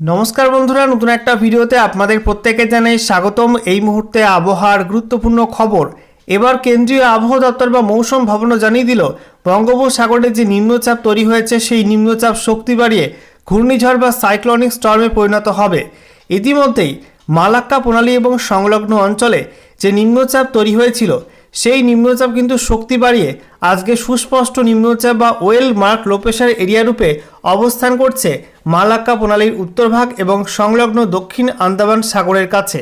নমস্কার বন্ধুরা, নতুন একটা ভিডিওতে আপনাদের প্রত্যেকে জানাই স্বাগতম। এই মুহূর্তে আবহাওয়ার গুরুত্বপূর্ণ খবর। এবার কেন্দ্রীয় আবহাওয়া দপ্তর বা মৌসুম ভবনও জানিয়ে দিল, বঙ্গোপসাগরে যে নিম্নচাপ তৈরি হয়েছে, সেই নিম্নচাপ শক্তি বাড়িয়ে ঘূর্ণিঝড় বা সাইক্লনিক স্টর্মে পরিণত হবে। ইতিমধ্যেই মালাক্কা প্রণালী এবং সংলগ্ন অঞ্চলে যে নিম্নচাপ তৈরি হয়েছিল সেই নিম্নচাপ কিন্তু শক্তি বাড়িয়ে আজকে সুস্পষ্ট নিম্নচাপ বা ওয়েল মার্ক লোপেশার এরিয়া রূপে অবস্থান করছে মালাক্কা প্রণালীর উত্তরভাগ এবং সংলগ্ন দক্ষিণ আন্দামান সাগরের কাছে।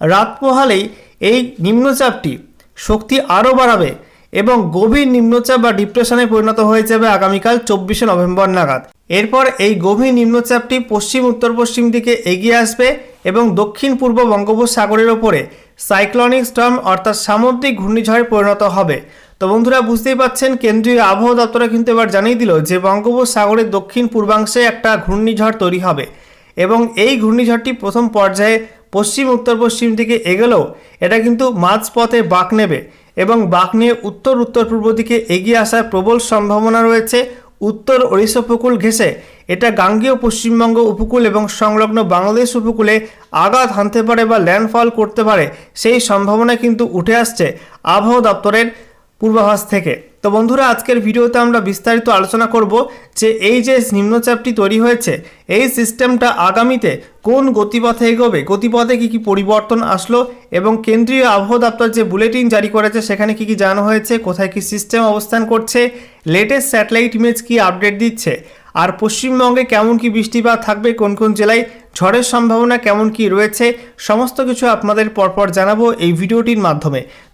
রাত পোহালেই এই নিম্নচাপটি শক্তি আরও বাড়াবে এবং গভীর নিম্নচাপ বা ডিপ্রেশনে পরিণত হয়ে যাবে আগামীকাল চব্বিশে নভেম্বর নাগাদ। এরপর এই গভীর নিম্নচাপটি পশ্চিম উত্তর পশ্চিম দিকে এগিয়ে আসবে এবং দক্ষিণ পূর্ব বঙ্গোপসাগরের ওপরে সাইক্লনিক স্টর্ম অর্থাৎ সামুদ্রিক ঘূর্ণিঝড়ে পরিণত হবে। তো বন্ধুরা, বুঝতেই পাচ্ছেন, কেন্দ্রীয় আবহাওয়া দপ্তরে কিন্তু এবার জানিয়ে দিল যে বঙ্গোপসাগরের দক্ষিণ পূর্বাংশে একটা ঘূর্ণিঝড় তৈরি হবে এবং এই ঘূর্ণিঝড়টি প্রথম পর্যায়ে পশ্চিম উত্তর পশ্চিম দিকে এগোলেও এটা কিন্তু মাঝপথে বাঁক নেবে এবং বাঁক নিয়ে উত্তর উত্তর পূর্ব দিকে এগিয়ে আসার প্রবল সম্ভাবনা রয়েছে। উত্তর ওড়িশা উপকূল ঘেঁষে এটা গাঙ্গেয় পশ্চিমবঙ্গ উপকূল এবং সংলগ্ন বাংলাদেশ উপকূলে আঘাত হানতে পারে বা ল্যান্ডফল করতে পারে, সেই সম্ভাবনা কিন্তু উঠে আসছে আবহাওয়া দপ্তরের পূর্বাভাস থেকে। তো বন্ধুরা, আজকের ভিডিওতে আমরা বিস্তারিত আলোচনা করব যে এই যে নিম্নচাপটি তৈরি হয়েছে, এই সিস্টেমটা আগামীতে কোন গতিপথে এগোবে, গতিপথে কী কী পরিবর্তন আসলো এবং কেন্দ্রীয় আবহাওয়া দপ্তর যে বুলেটিন জারি করেছে, সেখানে কী কী জানানো হয়েছে, কোথায় কী সিস্টেম অবস্থান করছে লেটেস্ট স্যাটেলাইট ইমেজ কী আপডেট দিচ্ছে আর পশ্চিমবঙ্গে কেমন কি বৃষ্টিপাত থাকবে, কোন কোন জেলায় ঝড়ের সম্ভাবনা কেমন কি রয়েছে, সমস্ত কিছু আপনাদের পরপর জানাব এই ভিডিওটির মাধ্যমে।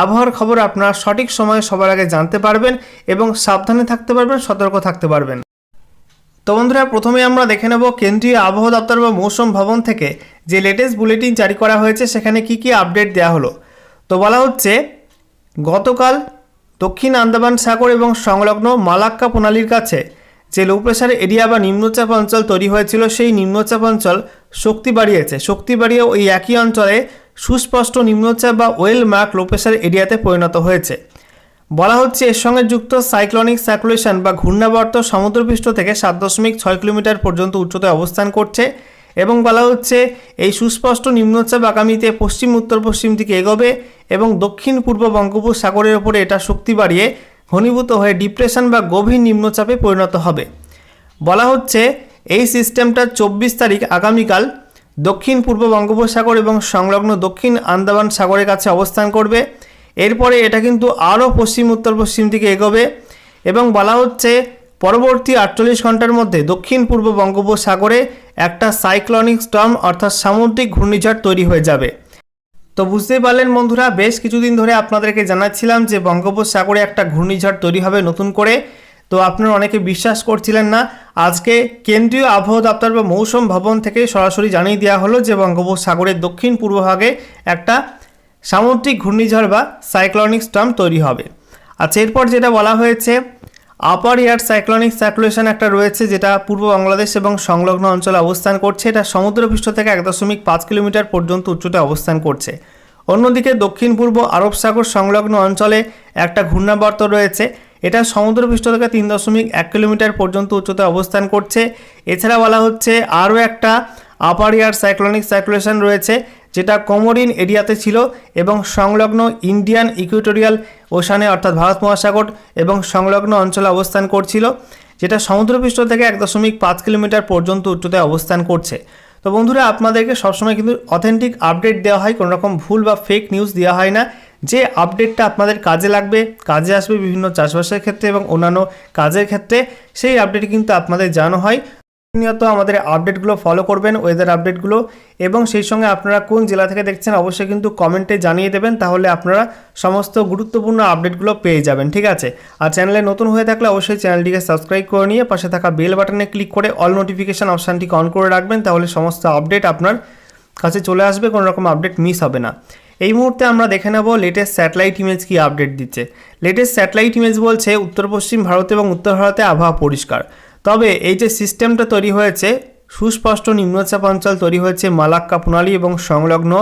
আবহাওয়ার খবর আপনারা সঠিক সময়ে সবার আগে জানতে পারবেন এবং সাবধানে থাকতে পারবেন, সতর্ক থাকতে পারবেন। তো বন্ধুরা প্রথমে আমরা দেখে নেব কেন্দ্রীয় আবহাওয়া দপ্তর বা মৌসুম ভবন থেকে যে লেটেস্ট বুলেটিন জারি করা হয়েছে, সেখানে কি কি আপডেট দেওয়া হলো। তো বলা হচ্ছে, গতকাল দক্ষিণ আন্দামান সাগর এবং সংলগ্ন মালাক্কা প্রণালীর কাছে যে লো প্রেশার এরিয়া বা নিম্নচাপ অঞ্চল তৈরি হয়েছিল, সেই নিম্নচাপ অঞ্চল শক্তি বাড়িয়েছে। শক্তি বাড়িয়ে ওই একই অঞ্চলে সুস্পষ্ট নিম্নচাপ বা ওয়েল মার্ক লো প্রেশার এরিয়াতে পরিণত হয়েছে। বলা হচ্ছে, এর সঙ্গে যুক্ত সাইক্লনিক সার্কুলেশন বা ঘূর্ণাবর্ত সমুদ্রপৃষ্ঠ থেকে সাত দশমিক ছয় কিলোমিটার পর্যন্ত উচ্চতায় অবস্থান করছে এবং বলা হচ্ছে, এই সুস্পষ্ট নিম্নচাপ আগামীতে পশ্চিম উত্তর পশ্চিম দিকে এগোবে এবং দক্ষিণ পূর্ব বঙ্গোপসাগরের ওপরে এটা শক্তি বাড়িয়ে ঘনীভূত হয়ে ডিপ্রেশন বা গভীর নিম্নচাপে পরিণত হবে। বলা হচ্ছে, এই সিস্টেমটা চব্বিশ তারিখ আগামীকাল দক্ষিণ পূর্ব বঙ্গোপসাগর এবং সংলগ্ন দক্ষিণ আন্দামান সাগরের কাছে অবস্থান করবে। এরপরে এটা কিন্তু আরও পশ্চিম, উত্তর, পশ্চিম দিকে এগোবে এবং বলা হচ্ছে পরবর্তী আটচল্লিশ ঘণ্টার মধ্যে দক্ষিণ পূর্ব বঙ্গোপসাগরে একটা সাইক্লনিক স্টর্ম অর্থাৎ সামুদ্রিক ঘূর্ণিঝড় তৈরি হয়ে যাবে। তো বুঝতেই পারলেন বন্ধুরা, বেশ কিছুদিন ধরে আপনাদেরকে জানাচ্ছিলাম যে বঙ্গোপসাগরে একটা ঘূর্ণিঝড় তৈরি হবে নতুন করে। তো আপনারা অনেকে বিশ্বাস করছিলেন না। আজকে কেন্দ্রীয় আবহাওয়া দপ্তর বা মৌসুম ভবন থেকে সরাসরি জানিয়ে দেওয়া হলো যে বঙ্গোপসাগরের দক্ষিণ পূর্বভাগে একটা সামুদ্রিক ঘূর্ণিঝড় বা সাইক্লনিক স্টর্ম তৈরি হবে। আচ্ছা এরপর যেটা বলা হয়েছে, আপার এয়ার সাইক্লনিক সার্কুলেশন একটা রয়েছে যেটা পূর্ব বাংলাদেশ এবং সংলগ্ন অঞ্চলে অবস্থান করছে। এটা সমুদ্রপৃষ্ঠ থেকে এক দশমিক পাঁচ কিলোমিটার পর্যন্ত উচ্চতায় অবস্থান করছে। অন্যদিকে দক্ষিণ পূর্ব আরব সাগর সংলগ্ন অঞ্চলে একটা ঘূর্ণাবর্ত রয়েছে। এটা সমুদ্রপৃষ্ঠ থেকে তিন দশমিক এক কিলোমিটার পর্যন্ত উচ্চতায় অবস্থান করছে। এছাড়া বলা হচ্ছে আরও একটা আপার ইয়ার সাইক্লনিক সার্কুলেশন রয়েছে, যেটা কোমোরিন এরিয়াতে ছিল এবং সংলগ্ন ইন্ডিয়ান ইকুইটোরিয়াল ওশানে, অর্থাৎ ভারত মহাসাগর এবং সংলগ্ন অঞ্চলে অবস্থান করছিল, যেটা সমুদ্রপৃষ্ঠ থেকে এক দশমিক পাঁচ কিলোমিটার পর্যন্ত উচ্চতায় অবস্থান করছে। তো বন্ধুরা, আপনাদেরকে সবসময় কিন্তু অথেন্টিক আপডেট দেওয়া হয় কোনো রকম ভুল বা ফেক নিউজ দেওয়া হয় না। যে আপডেটটা আপনাদের কাজে লাগবে, কাজে আসবে বিভিন্ন চাষবাসের ক্ষেত্রে এবং অন্যান্য কাজের ক্ষেত্রে, সেই আপডেট কিন্তু আপনাদের জানানো হয়। প্রতিনিয়ত আমাদের আপডেটগুলো ফলো করবেন ওয়েদার আপডেটগুলো এবং সেই সঙ্গে আপনারা কোন জেলা থেকে দেখছেন অবশ্যই কিন্তু কমেন্টে জানিয়ে দেবেন, তাহলে আপনারা সমস্ত গুরুত্বপূর্ণ আপডেটগুলো পেয়ে যাবেন, ঠিক আছে? আর চ্যানেলে নতুন হয়ে থাকলে অবশ্যই চ্যানেলটিকে সাবস্ক্রাইব করে নিয়ে পাশে থাকা বেল বাটনে ক্লিক করে অল নোটিফিকেশান অপশানটিকে অন করে রাখবেন, তাহলে সমস্ত আপডেট আপনার কাছে চলে আসবে কোনো রকম আপডেট মিস হবে না। এই মুহূর্তে আমরা দেখে নেব লেটেস্ট স্যাটেলাইট ইমেজ কি আপডেট দিচ্ছে। লেটেস্ট স্যাটেলাইট ইমেজ বলছে উত্তর পশ্চিম ভারত এবং উত্তর ভারতে আবহাওয়া পরিষ্কার। তবে এই যে সিস্টেমটা তৈরি হয়েছে, সুস্পষ্ট নিম্নচাপ অঞ্চল তৈরি হয়েছে মালাক্কা প্রণালী এবং সংলগ্ন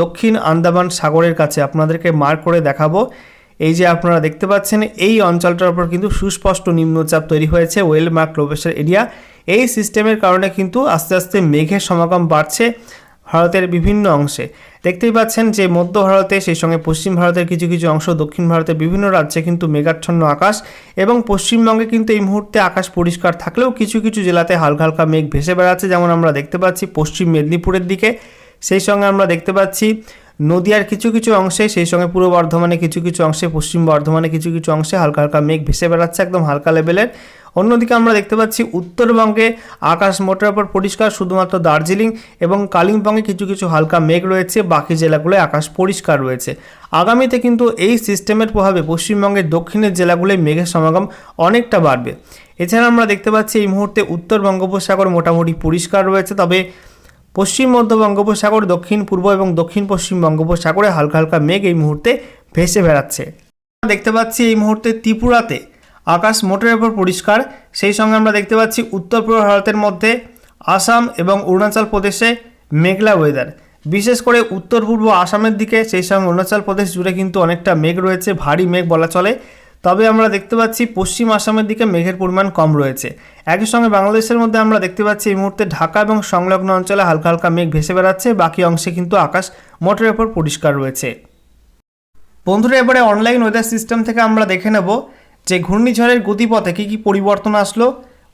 দক্ষিণ আন্দামান সাগরের কাছে। আপনাদেরকে মার্ক করে দেখাবো। এই যে আপনারা দেখতে পাচ্ছেন, এই অঞ্চলটার উপর কিন্তু সুস্পষ্ট নিম্নচাপ তৈরি হয়েছে ওয়েল মার্ক লোবেশার এরিয়া। এই সিস্টেমের কারণে কিন্তু আস্তে আস্তে মেঘের সমাগম বাড়ছে। ভারতের বিভিন্ন অংশে। দেখতেই পাচ্ছেন যে মধ্য ভারতে, সেই সঙ্গে পশ্চিম ভারতের কিছু কিছু অংশ, দক্ষিণ ভারতের বিভিন্ন রাজ্যে কিন্তু মেঘাচ্ছন্ন আকাশ এবং পশ্চিমবঙ্গে কিন্তু এই মুহূর্তে আকাশ পরিষ্কার থাকলেও কিছু কিছু জেলাতে হালকা হালকা মেঘ ভেসে বেড়াচ্ছে, যেমন আমরা দেখতে পাচ্ছি পশ্চিম মেদিনীপুরের দিকে। সেই সঙ্গে আমরা দেখতে পাচ্ছি নদিয়ার কিছু কিছু অংশে, সেই সঙ্গে পূর্ব বর্ধমানে কিছু কিছু অংশে, পশ্চিম বর্ধমানে কিছু কিছু অংশে হালকা হালকা মেঘ ভেসে বেড়াচ্ছে, একদম হালকা লেভেলের অন্যদিকে আমরা দেখতে পাচ্ছি উত্তরবঙ্গে আকাশ মোটের ওপর পরিষ্কার, শুধুমাত্র দার্জিলিং এবং কালিম্পংয়ে কিছু কিছু হালকা মেঘ রয়েছে, বাকি জেলাগুলোয় আকাশ পরিষ্কার রয়েছে। আগামীতে কিন্তু এই সিস্টেমের প্রভাবে পশ্চিমবঙ্গের দক্ষিণের জেলাগুলোয় মেঘের সমাগম অনেকটা বাড়বে। এছাড়া আমরা দেখতে পাচ্ছি এই মুহূর্তে উত্তর বঙ্গোপসাগর মোটামুটি পরিষ্কার রয়েছে, তবে পশ্চিম মধ্য বঙ্গোপসাগর, দক্ষিণ পূর্ব এবং দক্ষিণ পশ্চিম বঙ্গোপসাগরে হালকা হালকা মেঘ এই মুহূর্তে ভেসে বেড়াচ্ছে। দেখতে পাচ্ছি এই মুহূর্তে ত্রিপুরাতে আকাশ মোটের ওপর পরিষ্কার। সেই সঙ্গে আমরা দেখতে পাচ্ছি উত্তর পূর্ব ভারতের মধ্যে আসাম এবং অরুণাচল প্রদেশে মেঘলা ওয়েদার বিশেষ করে উত্তর পূর্ব আসামের দিকে সেই সঙ্গে অরুণাচল প্রদেশ জুড়ে কিন্তু অনেকটা মেঘ রয়েছে, ভারী মেঘ বলা চলে। তবে আমরা দেখতে পাচ্ছি পশ্চিম আসামের দিকে মেঘের পরিমাণ কম রয়েছে। একই সঙ্গে বাংলাদেশের মধ্যে আমরা দেখতে পাচ্ছি এই মুহূর্তে ঢাকা এবং সংলগ্ন অঞ্চলে হালকা হালকা মেঘ ভেসে বেড়াচ্ছে, বাকি অংশে কিন্তু আকাশ মোটের ওপর পরিষ্কার রয়েছে। বন্ধুরা, এবারে অনলাইন ওয়েদার সিস্টেম থেকে আমরা দেখে নেব যে ঘূর্ণিঝড়ের গতিপথে কী কী পরিবর্তন আসলো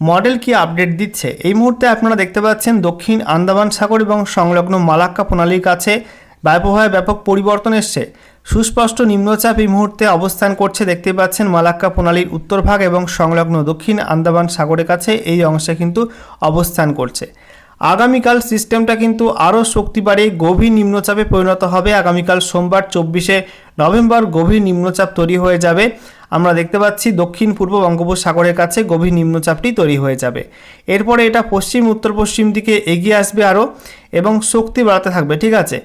মডেল কি আপডেট দিচ্ছে, এই মুহূর্তে আপনারা দেখতে পাচ্ছেন দক্ষিণ আন্দামান সাগর এবং সংলগ্ন মালাক্কা প্রণালীর কাছে বায়ুপ্রবাহে ব্যাপক পরিবর্তন এসছে। সুস্পষ্ট নিম্নচাপ এই মুহূর্তে অবস্থান করছে, দেখতে পাচ্ছেন মালাক্কা প্রণালীর উত্তর ভাগ এবং সংলগ্ন দক্ষিণ আন্দামান সাগরের কাছে এই অংশে কিন্তু অবস্থান করছে। আগামীকাল সিস্টেমটা কিন্তু আরও শক্তি বাড়ে গভীর নিম্নচাপে পরিণত হবে। আগামীকাল সোমবার, চব্বিশে নভেম্বর গভীর নিম্নচাপ তৈরি হয়ে যাবে। আমরা দেখতে পাচ্ছি দক্ষিণ পূর্ব বঙ্গোপসাগরের কাছে গভীর নিম্নচাপটি তৈরি হয়ে যাবে। এরপরে এটা পশ্চিম, উত্তর পশ্চিম দিকে এগিয়ে আসবে আরও এবং শক্তি বাড়াতে থাকবে, ঠিক আছে?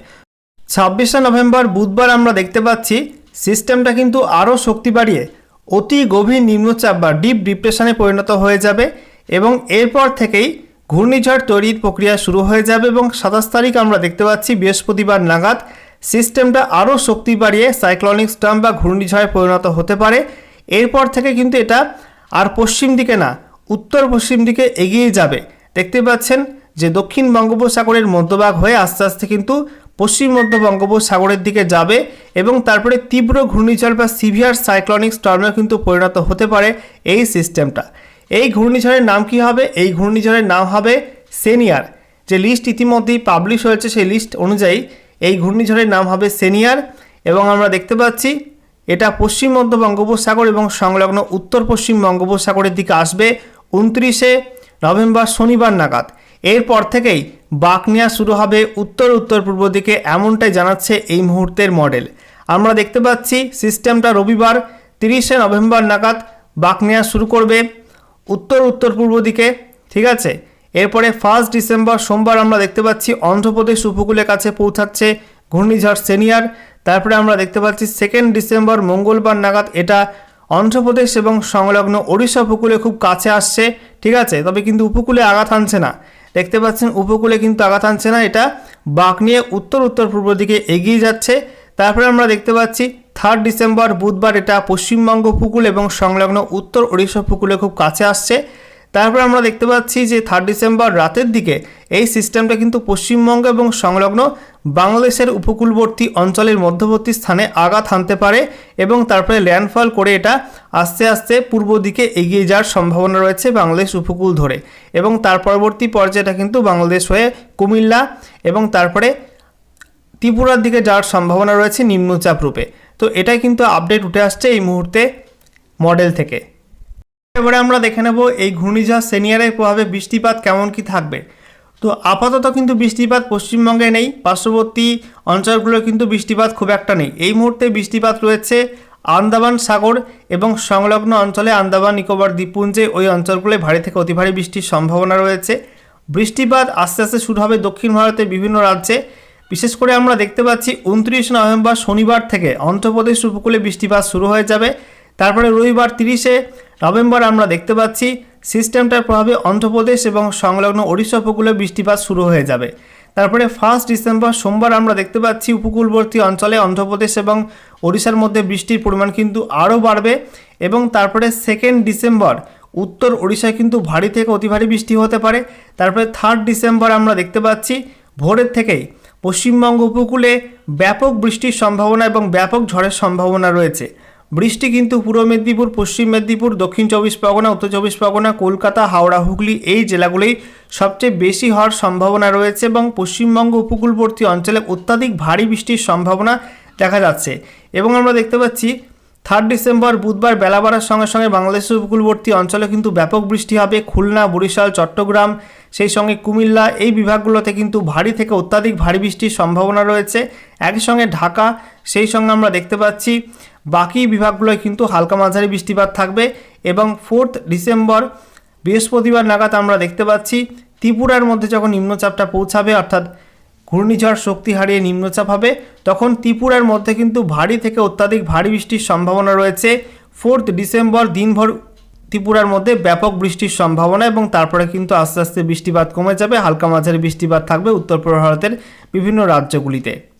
ছাব্বিশে নভেম্বর বুধবার আমরা দেখতে পাচ্ছি সিস্টেমটা কিন্তু আরও শক্তি বাড়িয়ে অতি গভীর নিম্নচাপ বা ডিপ ডিপ্রেশনে পরিণত হয়ে যাবে এবং এরপর থেকেই ঘূর্ণিঝড় তৈরির প্রক্রিয়া শুরু হয়ে যাবে এবং সাতাশ তারিখ আমরা দেখতে পাচ্ছি বৃহস্পতিবার নাগাদ সিস্টেমটা আরও শক্তি বাড়িয়ে সাইক্লনিক স্টাম বা ঘূর্ণিঝড়ে পরিণত হতে পারে। এরপর থেকে কিন্তু এটা আর পশ্চিম দিকে না, উত্তর পশ্চিম দিকে এগিয়ে যাবে। দেখতে পাচ্ছেন যে দক্ষিণ বঙ্গোপসাগরের মধ্যভাগ হয়ে আস্তে আস্তে কিন্তু পশ্চিম মধ্য বঙ্গোপসাগরের দিকে যাবে এবং তারপরে তীব্র ঘূর্ণিঝড় বা সিভিয়ার সাইক্লনিক স্টর্মে কিন্তু পরিণত হতে পারে এই সিস্টেমটা। এই ঘূর্ণিঝড়ের নাম কি হবে? এই ঘূর্ণিঝড়ের নাম হবে সেনিয়ার। যে লিস্ট ইতিমধ্যেই পাবলিশ হয়েছে, সেই লিস্ট অনুযায়ী এই ঘূর্ণিঝড়ের নাম হবে সেনিয়ার এবং আমরা দেখতে পাচ্ছি এটা পশ্চিম মধ্য বঙ্গোপসাগর এবং সংলগ্ন উত্তর পশ্চিম বঙ্গোপসাগরের দিকে আসবে উনত্রিশে নভেম্বর শনিবার নাগাদ। এরপর থেকেই বাঁক নেওয়া শুরু হবে উত্তর উত্তর পূর্ব দিকে এমনটাই জানাচ্ছে এই মুহূর্তের মডেল আমরা দেখতে পাচ্ছি সিস্টেমটা রবিবার তিরিশে নভেম্বর নাগাদ বাঁক নেওয়া শুরু করবে। উত্তর উত্তর পূর্ব দিকে, ঠিক আছে? এরপরে ফার্স্ট ডিসেম্বর সোমবার আমরা দেখতে পাচ্ছি অন্ধ্রপ্রদেশ উপকূলের কাছে পৌঁছাচ্ছে ঘূর্ণিঝড় সেনিয়ার। তারপরে আমরা দেখতে পাচ্ছি সেকেন্ড ডিসেম্বর মঙ্গলবার নাগাদ এটা অন্ধ্রপ্রদেশ এবং সংলগ্ন ওড়িশা উপকূলে খুব কাছে আসছে, ঠিক আছে? তবে কিন্তু উপকূলে আঘাত আনছে না। দেখতে পাচ্ছেন উপকূলে কিন্তু আঘাত আনছে না, এটা বাঁক নিয়ে উত্তর উত্তর পূর্ব দিকে এগিয়ে যাচ্ছে। তারপরে আমরা দেখতে পাচ্ছি থার্ড ডিসেম্বর বুধবার এটা পশ্চিমবঙ্গ উপকূল এবং সংলগ্ন উত্তর ওড়িশা উপকূলে খুব কাছে আসছে। তারপর আমরা দেখতে পাচ্ছি যে থার্ড ডিসেম্বর রাতের দিকে এই সিস্টেমটা কিন্তু পশ্চিমবঙ্গ এবং সংলগ্ন বাংলাদেশের উপকূলবর্তী অঞ্চলের মধ্যবর্তী স্থানে আঘাত হানতে পারে এবং তারপরে ল্যান্ডফল করে এটা আস্তে আস্তে পূর্ব দিকে এগিয়ে যাওয়ার সম্ভাবনা রয়েছে বাংলাদেশ উপকূল ধরে এবং তার পরবর্তী পর্যায়টা কিন্তু বাংলাদেশ হয়ে কুমিল্লা এবং তারপরে ত্রিপুরার দিকে যাওয়ার সম্ভাবনা রয়েছে নিম্নচাপ রূপে। তো এটাই কিন্তু আপডেট উঠে আসছে এই মুহূর্তে মডেল থেকে। এবারে আমরা দেখে নেব এই ঘূর্ণিঝড় সেনিয়ারের প্রভাবে বৃষ্টিপাত কেমন কি থাকবে। তো আপাতত কিন্তু বৃষ্টিপাত পশ্চিমবঙ্গে নেই, পার্শ্ববর্তী অঞ্চলগুলো কিন্তু বৃষ্টিপাত খুব একটা নেই। এই মুহূর্তে বৃষ্টিপাত রয়েছে আন্দামান সাগর এবং সংলগ্ন অঞ্চলে আন্দামান, নিকোবর, দ্বীপপুঞ্জে ওই অঞ্চলগুলোয় ভারী থেকে অতি ভারী বৃষ্টির সম্ভাবনা রয়েছে। বৃষ্টিপাত আস্তে আস্তে শুরু হবে দক্ষিণ ভারতের বিভিন্ন রাজ্যে। বিশেষ করে আমরা দেখতে পাচ্ছি উনত্রিশ নভেম্বর শনিবার থেকে অন্ধ্রপ্রদেশ উপকূলে বৃষ্টিপাত শুরু হয়ে যাবে। তারপরে রবিবার তিরিশে নভেম্বর আমরা দেখতে পাচ্ছি সিস্টেমটার প্রভাবে অন্ধ্রপ্রদেশ এবং সংলগ্ন ওড়িশা উপকূলে বৃষ্টিপাত শুরু হয়ে যাবে। তারপরে ফার্স্ট ডিসেম্বর সোমবার আমরা দেখতে পাচ্ছি উপকূলবর্তী অঞ্চলে অন্ধ্রপ্রদেশ এবং ওড়িশার মধ্যে বৃষ্টির পরিমাণ কিন্তু আরও বাড়বে এবং তারপরে সেকেন্ড ডিসেম্বর উত্তর ওড়িশায় কিন্তু ভারী থেকে অতি ভারী বৃষ্টি হতে পারে। তারপরে থার্ড ডিসেম্বর আমরা দেখতে পাচ্ছি ভোরের থেকেই পশ্চিমবঙ্গ উপকূলে ব্যাপক বৃষ্টির সম্ভাবনা এবং ব্যাপক ঝড়ের সম্ভাবনা রয়েছে। বৃষ্টি কিন্তু পূর্ব মেদিনীপুর, পশ্চিম মেদিনীপুর, দক্ষিণ চব্বিশ পরগনা, উত্তর চব্বিশ পরগনা, কলকাতা, হাওড়া, হুগলি এই জেলাগুলোই সবচেয়ে বেশি হওয়ার সম্ভাবনা রয়েছে এবং পশ্চিমবঙ্গ উপকূলবর্তী অঞ্চলে অত্যাধিক ভারী বৃষ্টির সম্ভাবনা দেখা যাচ্ছে। এবং আমরা দেখতে পাচ্ছি থার্ড ডিসেম্বর বুধবার বেলা বাড়ার সঙ্গে সঙ্গে বাংলাদেশের উপকূলবর্তী অঞ্চলে কিন্তু ব্যাপক বৃষ্টি হবে। খুলনা, বরিশাল, চট্টগ্রাম, সেই সঙ্গে কুমিল্লা, এই বিভাগগুলোতে কিন্তু ভারী থেকে অত্যাধিক ভারী বৃষ্টির সম্ভাবনা রয়েছে। একই সঙ্গে ঢাকা, সেই সঙ্গে আমরা দেখতে পাচ্ছি বাকি বিভাগগুলোয় কিন্তু হালকা মাঝারি বৃষ্টিপাত থাকবে এবং ফোর্থ ডিসেম্বর বৃহস্পতিবার নাগাদ আমরা দেখতে পাচ্ছি ত্রিপুরার মধ্যে যখন নিম্নচাপটা পৌঁছাবে, অর্থাৎ ঘূর্ণিঝড় শক্তি হারিয়ে নিম্নচাপ হবে। তখন ত্রিপুরার মধ্যে কিন্তু ভারী থেকে অত্যাধিক ভারী বৃষ্টির সম্ভাবনা রয়েছে। ফোর্থ ডিসেম্বর দিনভর ত্রিপুরার মধ্যে ব্যাপক বৃষ্টির সম্ভাবনা এবং তারপরে কিন্তু আস্তে আস্তে বৃষ্টিপাত কমে যাবে। হালকা মাঝারি বৃষ্টিপাত থাকবে উত্তর পূর্ব ভারতের বিভিন্ন রাজ্যগুলিতে।